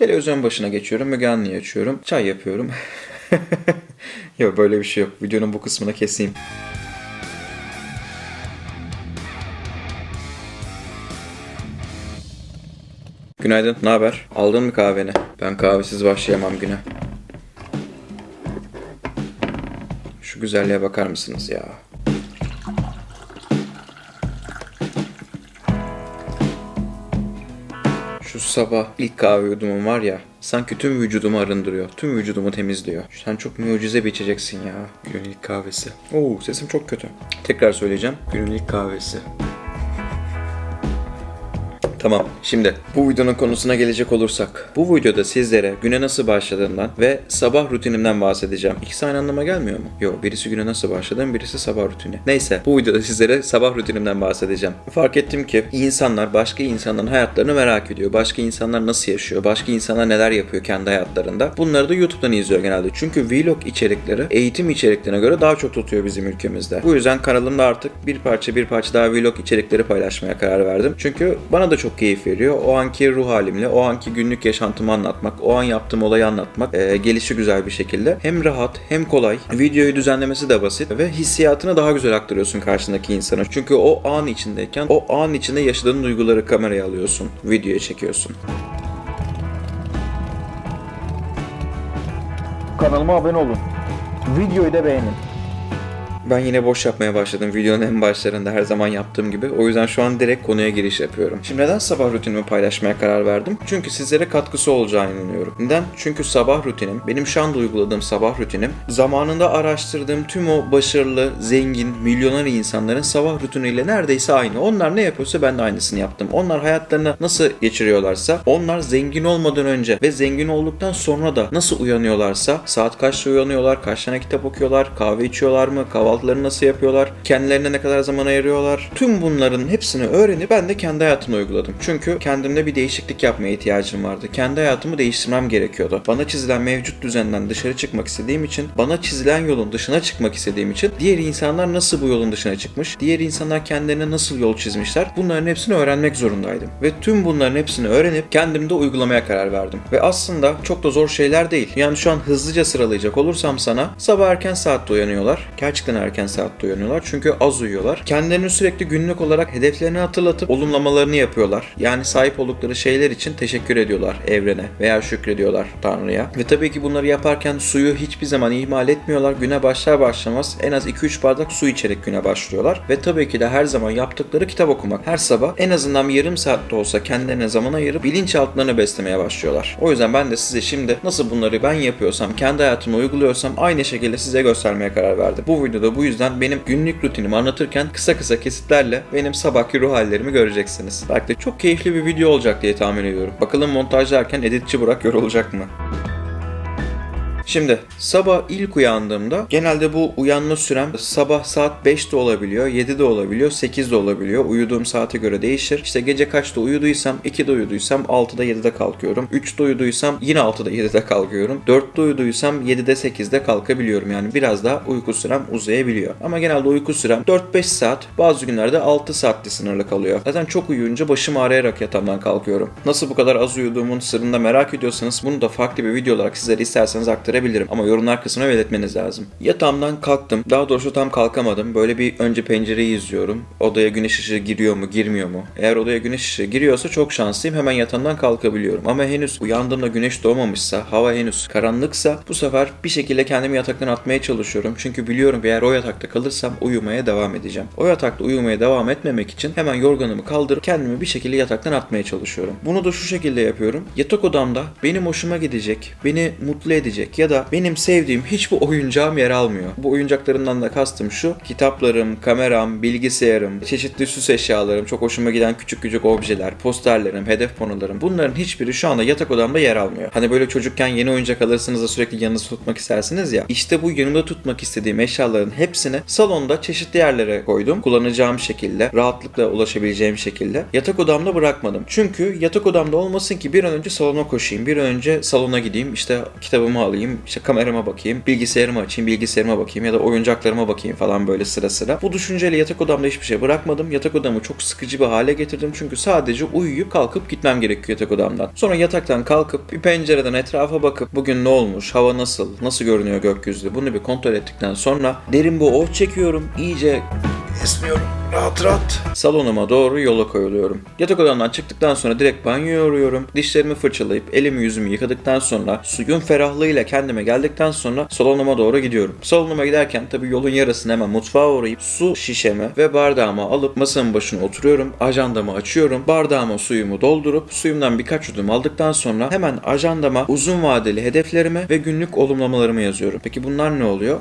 Televizyon başına geçiyorum, Müge Anlı'yı açıyorum, çay yapıyorum. Yok böyle bir şey yok. Videonun bu kısmını keseyim. Günaydın, ne haber? Aldın mı kahveni? Ben kahvesiz başlayamam güne. Şu güzelliğe bakar mısınız ya? Şu sabah ilk kahve yudumum var ya, sanki tüm vücudumu arındırıyor, tüm vücudumu temizliyor. Sen çok mucize bir içeceksin ya. Günün ilk kahvesi. Oo sesim çok kötü. Tekrar söyleyeceğim. Günün ilk kahvesi. Tamam. Şimdi bu videonun konusuna gelecek olursak. Bu videoda sizlere güne nasıl başladığından ve sabah rutinimden bahsedeceğim. İkisi aynı anlama gelmiyor mu? Yok. Birisi güne nasıl başladığım, birisi sabah rutini. Neyse. Bu videoda sizlere sabah rutinimden bahsedeceğim. Fark ettim ki insanlar başka insanların hayatlarını merak ediyor. Başka insanlar nasıl yaşıyor? Başka insanlar neler yapıyor kendi hayatlarında? Bunları da YouTube'dan izliyor genelde. Çünkü vlog içerikleri eğitim içeriklerine göre daha çok tutuyor bizim ülkemizde. Bu yüzden kanalımda artık bir parça bir parça daha vlog içerikleri paylaşmaya karar verdim. Çünkü bana da çok keyif veriyor. O anki ruh halimle, o anki günlük yaşantımı anlatmak, o an yaptığım olayı anlatmak e, gelişi güzel bir şekilde. Hem rahat hem kolay. Videoyu düzenlemesi de basit ve hissiyatını daha güzel aktarıyorsun karşındaki insana. Çünkü o an içindeyken o an içinde yaşadığın duyguları kameraya alıyorsun, videoya çekiyorsun. Kanalıma abone olun. Videoyu da beğenin. Ben yine boş yapmaya başladım videonun en başlarında her zaman yaptığım gibi. O yüzden şu an direkt konuya giriş yapıyorum. Şimdi neden sabah rutinimi paylaşmaya karar verdim? Çünkü sizlere katkısı olacağını inanıyorum. Neden? Çünkü sabah rutinim, benim şu anda uyguladığım sabah rutinim, zamanında araştırdığım tüm o başarılı, zengin, milyoner insanların sabah rutiniyle neredeyse aynı. Onlar ne yapıyorsa ben de aynısını yaptım. Onlar hayatlarını nasıl geçiriyorlarsa, onlar zengin olmadan önce ve zengin olduktan sonra da nasıl uyanıyorlarsa, saat kaçta uyanıyorlar, kaç tane kitap okuyorlar, kahve içiyorlar mı, kahvaltılarını nasıl yapıyorlar, kendilerine ne kadar zaman ayırıyorlar. Tüm bunların hepsini öğrenip ben de kendi hayatımda uyguladım. Çünkü kendimde bir değişiklik yapmaya ihtiyacım vardı. Kendi hayatımı değiştirmem gerekiyordu. Bana çizilen mevcut düzenden dışarı çıkmak istediğim için, bana çizilen yolun dışına çıkmak istediğim için diğer insanlar nasıl bu yolun dışına çıkmış, diğer insanlar kendilerine nasıl yol çizmişler bunların hepsini öğrenmek zorundaydım. Ve tüm bunların hepsini öğrenip kendimde uygulamaya karar verdim. Ve aslında çok da zor şeyler değil. Yani şu an hızlıca sıralayacak olursam sana sabah erken saatte uyanıyorlar. Gerçekten erken saatte uyanıyorlar. Çünkü az uyuyorlar. Kendilerini sürekli günlük olarak hedeflerini hatırlatıp olumlamalarını yapıyorlar. Yani sahip oldukları şeyler için teşekkür ediyorlar evrene veya şükrediyorlar Tanrı'ya. Ve tabii ki bunları yaparken suyu hiçbir zaman ihmal etmiyorlar. Güne başlar başlamaz en az 2-3 bardak su içerek güne başlıyorlar. Ve tabii ki de her zaman yaptıkları kitap okumak. Her sabah en azından bir yarım saatte olsa kendilerine zaman ayırıp bilinçaltlarını beslemeye başlıyorlar. O yüzden ben de size şimdi nasıl bunları ben yapıyorsam, kendi hayatımda uyguluyorsam aynı şekilde size göstermeye karar verdim. Bu videoda bu yüzden benim günlük rutinimi anlatırken kısa kısa kesitlerle benim sabahki ruh hallerimi göreceksiniz. Belki de çok keyifli bir video olacak diye tahmin ediyorum. Bakalım montajlarken editçi Burak yorulacak mı? Şimdi sabah ilk uyandığımda genelde bu uyanma sürem sabah saat 5'te olabiliyor, 7'de olabiliyor, 8'de olabiliyor. Uyuduğum saate göre değişir. İşte gece kaçta uyuduysam, 2'de uyuduysam 6'da 7'de kalkıyorum. 3'te uyuduysam yine 6'da 7'de kalkıyorum. 4'te uyuduysam 7'de 8'de kalkabiliyorum. Yani biraz daha uyku sürem uzayabiliyor. Ama genelde uyku sürem 4-5 saat, bazı günlerde 6 saatte sınırlı kalıyor. Zaten çok uyuyunca başım ağrıyarak yatağımdan kalkıyorum. Nasıl bu kadar az uyuduğumun sırrını da merak ediyorsanız bunu da farklı bir video olarak sizlere isterseniz aktarabilirim. Ama yorumlar kısmına belirtmeniz lazım. Yatağımdan kalktım. Daha doğrusu tam kalkamadım. Böyle bir önce pencereyi izliyorum. Odaya güneş ışığı giriyor mu, girmiyor mu? Eğer odaya güneş ışığı giriyorsa çok şanslıyım. Hemen yatağımdan kalkabiliyorum. Ama henüz uyandığımda güneş doğmamışsa, hava henüz karanlıksa bu sefer bir şekilde kendimi yataktan atmaya çalışıyorum. Çünkü biliyorum ki eğer o yatakta kalırsam uyumaya devam edeceğim. O yatakta uyumaya devam etmemek için hemen yorganımı kaldırıp kendimi bir şekilde yataktan atmaya çalışıyorum. Bunu da şu şekilde yapıyorum. Yatak odamda benim hoşuma gidecek, beni mutlu edecek ya da benim sevdiğim hiçbir oyuncağım yer almıyor. Bu oyuncaklarımdan da kastım şu. Kitaplarım, kameram, bilgisayarım, çeşitli süs eşyalarım, çok hoşuma giden küçük küçük objeler, posterlerim, hedef panolarım. Bunların hiçbiri şu anda yatak odamda yer almıyor. Hani böyle çocukken yeni oyuncak alırsınız da sürekli yanınızda tutmak istersiniz ya. İşte bu yanımda tutmak istediğim eşyaların hepsini salonda çeşitli yerlere koydum. Kullanacağım şekilde, rahatlıkla ulaşabileceğim şekilde. Yatak odamda bırakmadım. Çünkü yatak odamda olmasın ki bir an önce salona koşayım. Bir an önce salona gideyim. işte kitabımı alayım, işte kamerama bakayım, bilgisayarımı açayım, bilgisayarıma bakayım ya da oyuncaklarıma bakayım falan böyle sıra sıra. Bu düşünceyle yatak odamda hiçbir şey bırakmadım. Yatak odamı çok sıkıcı bir hale getirdim çünkü sadece uyuyup kalkıp gitmem gerekiyor yatak odamdan. Sonra yataktan kalkıp bir pencereden etrafa bakıp bugün ne olmuş, hava nasıl, nasıl görünüyor gökyüzü bunu bir kontrol ettikten sonra derin bir oh çekiyorum. iyice esniyorum. Rahat rahat. Salonuma doğru yola koyuluyorum. Yatak odamdan çıktıktan sonra direkt banyoya uğruyorum. Dişlerimi fırçalayıp elimi yüzümü yıkadıktan sonra suyun ferahlığıyla kendime geldikten sonra salonuma doğru gidiyorum. Salonuma giderken tabii yolun yarısını hemen mutfağa uğrayıp su şişemi ve bardağımı alıp masanın başına oturuyorum. Ajandamı açıyorum. Bardağıma suyumu doldurup suyumdan birkaç yudum aldıktan sonra hemen ajandama uzun vadeli hedeflerimi ve günlük olumlamalarımı yazıyorum. Peki bunlar ne oluyor?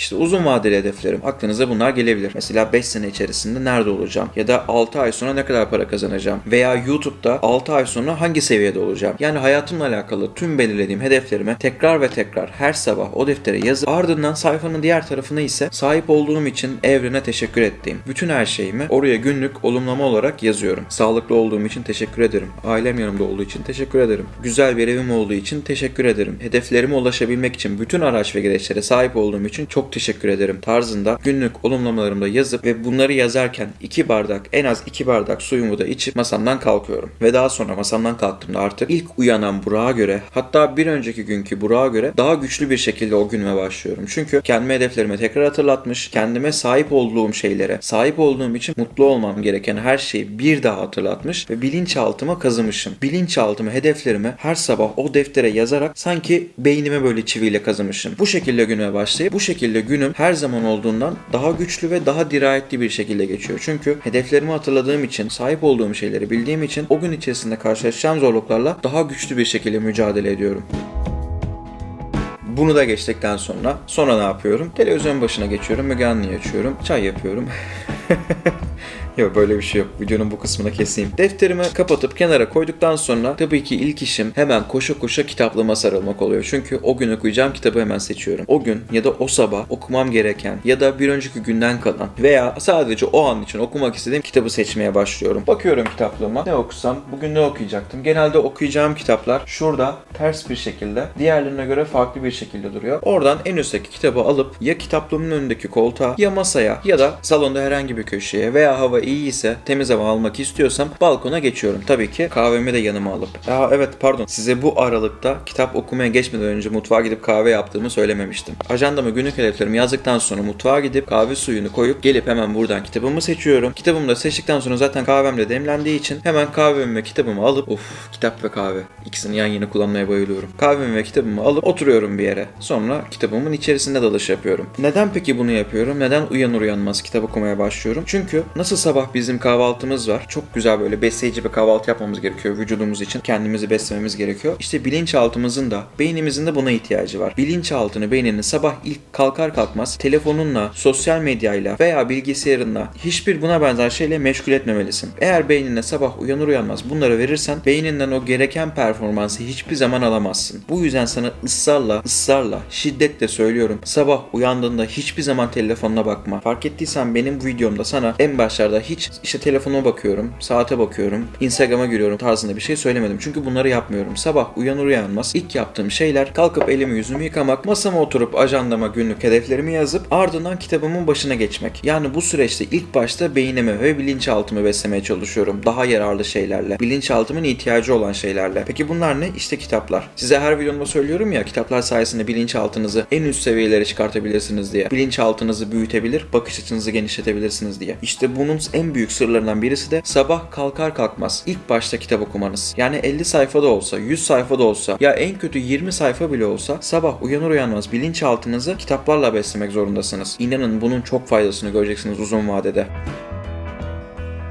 İşte uzun vadeli hedeflerim. Aklınıza bunlar gelebilir. Mesela 5 sene içerisinde nerede olacağım? Ya da 6 ay sonra ne kadar para kazanacağım? Veya YouTube'da 6 ay sonra hangi seviyede olacağım? Yani hayatımla alakalı tüm belirlediğim hedeflerimi tekrar ve tekrar her sabah o deftere yazıp ardından sayfanın diğer tarafına ise sahip olduğum için evrene teşekkür ettiğim bütün her şeyimi oraya günlük olumlama olarak yazıyorum. Sağlıklı olduğum için teşekkür ederim. Ailem yanımda olduğu için teşekkür ederim. Güzel bir evim olduğu için teşekkür ederim. Hedeflerime ulaşabilmek için bütün araç ve gereçlere sahip olduğum için çok teşekkür ederim tarzında günlük olumlamalarımda yazıp ve bunları yazarken iki bardak en az iki bardak suyumu da içip masamdan kalkıyorum. Ve daha sonra masamdan kalktığımda artık ilk uyanan Burak'a göre hatta bir önceki günkü Burak'a göre daha güçlü bir şekilde o günüme başlıyorum. Çünkü kendime hedeflerimi tekrar hatırlatmış, kendime sahip olduğum şeylere, sahip olduğum için mutlu olmam gereken her şeyi bir daha hatırlatmış ve bilinçaltıma kazımışım. Bilinçaltımı, hedeflerimi her sabah o deftere yazarak sanki beynime böyle çiviyle kazımışım. Bu şekilde günüme başlayıp bu şekilde günüm her zaman olduğundan daha güçlü ve daha dirayetli bir şekilde geçiyor. Çünkü hedeflerimi hatırladığım için, sahip olduğum şeyleri bildiğim için o gün içerisinde karşılaşacağım zorluklarla daha güçlü bir şekilde mücadele ediyorum. Bunu da geçtikten sonra sonra ne yapıyorum? Televizyon başına geçiyorum, Müge Anlı'yı açıyorum, çay yapıyorum. Yok böyle bir şey yok. Videonun bu kısmını keseyim. Defterimi kapatıp kenara koyduktan sonra tabii ki ilk işim hemen koşa koşa kitaplığıma sarılmak oluyor. Çünkü o gün okuyacağım kitabı hemen seçiyorum. O gün ya da o sabah okumam gereken ya da bir önceki günden kalan veya sadece o an için okumak istediğim kitabı seçmeye başlıyorum. Bakıyorum kitaplığıma. Ne okusam? Bugün ne okuyacaktım? Genelde okuyacağım kitaplar şurada ters bir şekilde diğerlerine göre farklı bir şekilde duruyor. Oradan en üstteki kitabı alıp ya kitaplığımın önündeki koltuğa ya masaya ya da salonda herhangi bir köşeye veya hava iyi ise temiz hava almak istiyorsam balkona geçiyorum. Tabii ki kahvemi de yanıma alıp. Aa evet pardon size bu aralıkta kitap okumaya geçmeden önce mutfağa gidip kahve yaptığımı söylememiştim. Ajandama günlük hedeflerimi yazdıktan sonra mutfağa gidip kahve suyunu koyup gelip hemen buradan kitabımı seçiyorum. Kitabımı da seçtikten sonra zaten kahvem de demlendiği için hemen kahvemi ve kitabımı alıp of kitap ve kahve ikisini yan yana kullanmaya bayılıyorum. Kahvemi ve kitabımı alıp oturuyorum bir yere. Sonra kitabımın içerisinde dalış yapıyorum. Neden peki bunu yapıyorum? Neden uyanır uyanmaz kitap okumaya başlıyorum? Çünkü nasıl sabah bizim kahvaltımız var. Çok güzel böyle besleyici bir kahvaltı yapmamız gerekiyor vücudumuz için. Kendimizi beslememiz gerekiyor. İşte bilinçaltımızın da beynimizin de buna ihtiyacı var. Bilinçaltını beyninin sabah ilk kalkar kalkmaz telefonunla, sosyal medyayla veya bilgisayarınla hiçbir buna benzer şeyle meşgul etmemelisin. Eğer beynine sabah uyanır uyanmaz bunları verirsen beyninden o gereken performansı hiçbir zaman alamazsın. Bu yüzden sana ısrarla, ısrarla, şiddetle söylüyorum. Sabah uyandığında hiçbir zaman telefonuna bakma. Fark ettiysen benim videomda sana en başlarda hiç işte telefonuma bakıyorum, saate bakıyorum, Instagram'a giriyorum tarzında bir şey söylemedim. Çünkü bunları yapmıyorum. Sabah uyanır uyanmaz ilk yaptığım şeyler kalkıp elimi yüzümü yıkamak, masama oturup ajandama günlük hedeflerimi yazıp ardından kitabımın başına geçmek. Yani bu süreçte ilk başta beynimi ve bilinçaltımı beslemeye çalışıyorum. Daha yararlı şeylerle. Bilinçaltımın ihtiyacı olan şeylerle. Peki bunlar ne? İşte kitaplar. Size her videomda söylüyorum ya kitaplar sayesinde bilinçaltınızı en üst seviyelere çıkartabilirsiniz diye. Bilinçaltınızı büyütebilir, bakış açınızı genişletebilirsiniz diye. İşte bunun en büyük sırlarından birisi de sabah kalkar kalkmaz ilk başta kitap okumanız. Yani 50 sayfada olsa, 100 sayfada olsa ya en kötü 20 sayfa bile olsa sabah uyanır uyanmaz bilinçaltınızı kitaplarla beslemek zorundasınız. İnanın bunun çok faydasını göreceksiniz uzun vadede.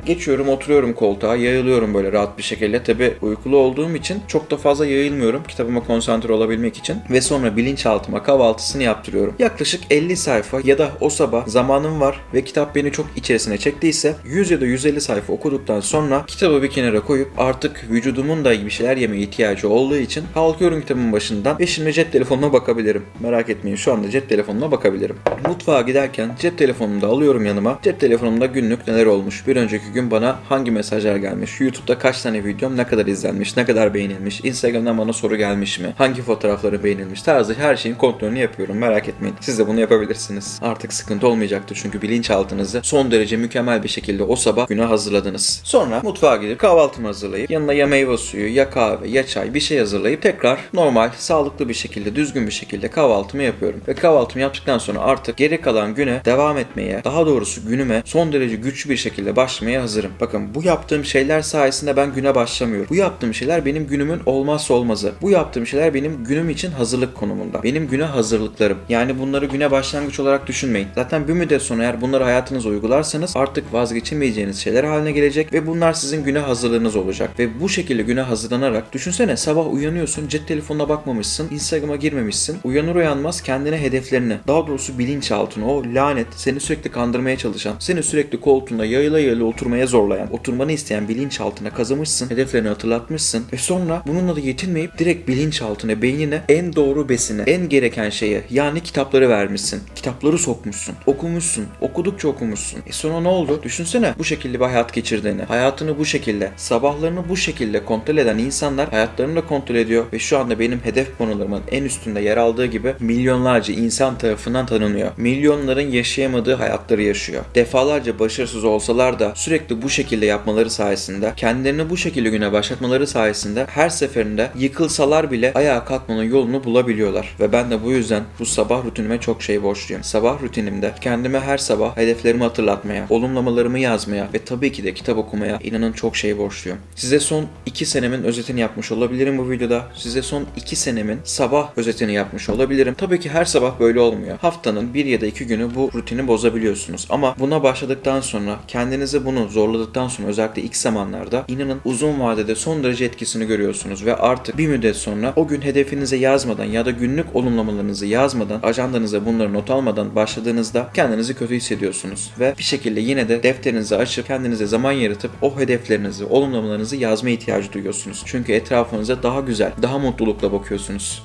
Geçiyorum oturuyorum koltuğa yayılıyorum böyle rahat bir şekilde. Tabi uykulu olduğum için çok da fazla yayılmıyorum kitabıma konsantre olabilmek için. Ve sonra bilinçaltıma kahvaltısını yaptırıyorum. Yaklaşık 50 sayfa ya da o sabah zamanım var ve kitap beni çok içerisine çektiyse 100 ya da 150 sayfa okuduktan sonra kitabı bir kenara koyup artık vücudumun da bir şeyler yemeye ihtiyacı olduğu için kalkıyorum kitabın başından ve şimdi cep telefonuna bakabilirim. Merak etmeyin şu anda cep telefonuna bakabilirim. Mutfağa giderken cep telefonumu da alıyorum yanıma. Cep telefonumda günlük neler olmuş, bir önceki gün gün bana hangi mesajlar gelmiş, YouTube'da kaç tane videom ne kadar izlenmiş, ne kadar beğenilmiş, Instagram'dan bana soru gelmiş mi, hangi fotoğrafları beğenilmiş tarzı her şeyin kontrolünü yapıyorum. Merak etmeyin. Siz de bunu yapabilirsiniz. Artık sıkıntı olmayacaktır çünkü bilinçaltınızı son derece mükemmel bir şekilde o sabah güne hazırladınız. Sonra mutfağa gidip kahvaltımı hazırlayıp yanına ya meyve suyu ya kahve ya çay bir şey hazırlayıp tekrar normal, sağlıklı bir şekilde, düzgün bir şekilde kahvaltımı yapıyorum. Ve kahvaltımı yaptıktan sonra artık geri kalan güne devam etmeye, daha doğrusu günüme son derece güçlü bir şekilde başlamaya hazırım. Bakın bu yaptığım şeyler sayesinde ben güne başlamıyorum. Bu yaptığım şeyler benim günümün olmazsa olmazı. Bu yaptığım şeyler benim günüm için hazırlık konumunda. Benim güne hazırlıklarım. Yani bunları güne başlangıç olarak düşünmeyin. Zaten bir müddet sonra eğer bunları hayatınıza uygularsanız artık vazgeçemeyeceğiniz şeyler haline gelecek ve bunlar sizin güne hazırlığınız olacak. Ve bu şekilde güne hazırlanarak düşünsene sabah uyanıyorsun, cep telefonuna bakmamışsın, Instagram'a girmemişsin. Uyanır uyanmaz kendine hedeflerini, daha doğrusu bilinçaltını, o lanet seni sürekli kandırmaya çalışan, seni sürekli koltuğunda yayıla yayıla oturmaya zorlayan, oturmanı isteyen bilinçaltına kazımışsın, hedeflerini hatırlatmışsın ve sonra bununla da yetinmeyip direkt bilinçaltına, beynine en doğru besini, en gereken şeye yani kitapları vermişsin. Kitapları sokmuşsun, okumuşsun, okudukça okumuşsun. E sonra ne oldu? Düşünsene bu şekilde bir hayat geçirdiğini, hayatını bu şekilde, sabahlarını bu şekilde kontrol eden insanlar hayatlarını da kontrol ediyor ve şu anda benim hedef konularımın en üstünde yer aldığı gibi milyonlarca insan tarafından tanınıyor. Milyonların yaşayamadığı hayatları yaşıyor. Defalarca başarısız olsalar da sürekli bu şekilde yapmaları sayesinde, kendilerini bu şekilde güne başlatmaları sayesinde her seferinde yıkılsalar bile ayağa kalkmanın yolunu bulabiliyorlar. Ve ben de bu yüzden bu sabah rutinime çok şey borçluyum. Sabah rutinimde kendime her sabah hedeflerimi hatırlatmaya, olumlamalarımı yazmaya ve tabii ki de kitap okumaya inanın çok şey borçluyum. Size son 2 senemin özetini yapmış olabilirim bu videoda. Size son 2 senemin sabah özetini yapmış olabilirim. Tabii ki her sabah böyle olmuyor. Haftanın bir ya da iki günü bu rutini bozabiliyorsunuz. Ama buna başladıktan sonra kendinizi bunu zorladıktan sonra özellikle ilk zamanlarda inanın uzun vadede son derece etkisini görüyorsunuz ve artık bir müddet sonra o gün hedefinize yazmadan ya da günlük olumlamalarınızı yazmadan, ajandanıza bunları not almadan başladığınızda kendinizi kötü hissediyorsunuz ve bir şekilde yine de defterinizi açıp kendinize zaman yaratıp o hedeflerinizi, olumlamalarınızı yazma ihtiyacı duyuyorsunuz. Çünkü etrafınıza daha güzel, daha mutlulukla bakıyorsunuz.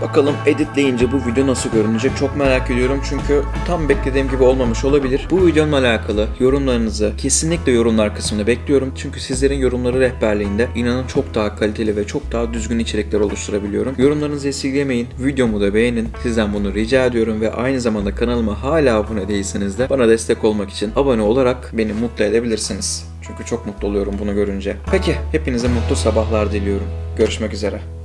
Bakalım editleyince bu video nasıl görünecek çok merak ediyorum çünkü tam beklediğim gibi olmamış olabilir. Bu videonun alakalı yorumlarınızı kesinlikle yorumlar kısmında bekliyorum. Çünkü sizlerin yorumları rehberliğinde inanın çok daha kaliteli ve çok daha düzgün içerikler oluşturabiliyorum. Yorumlarınızı esirgemeyin. Videomu da beğenin. Sizden bunu rica ediyorum ve aynı zamanda kanalıma hala abone değilseniz de bana destek olmak için abone olarak beni mutlu edebilirsiniz. Çünkü çok mutlu oluyorum bunu görünce. Peki hepinize mutlu sabahlar diliyorum. Görüşmek üzere.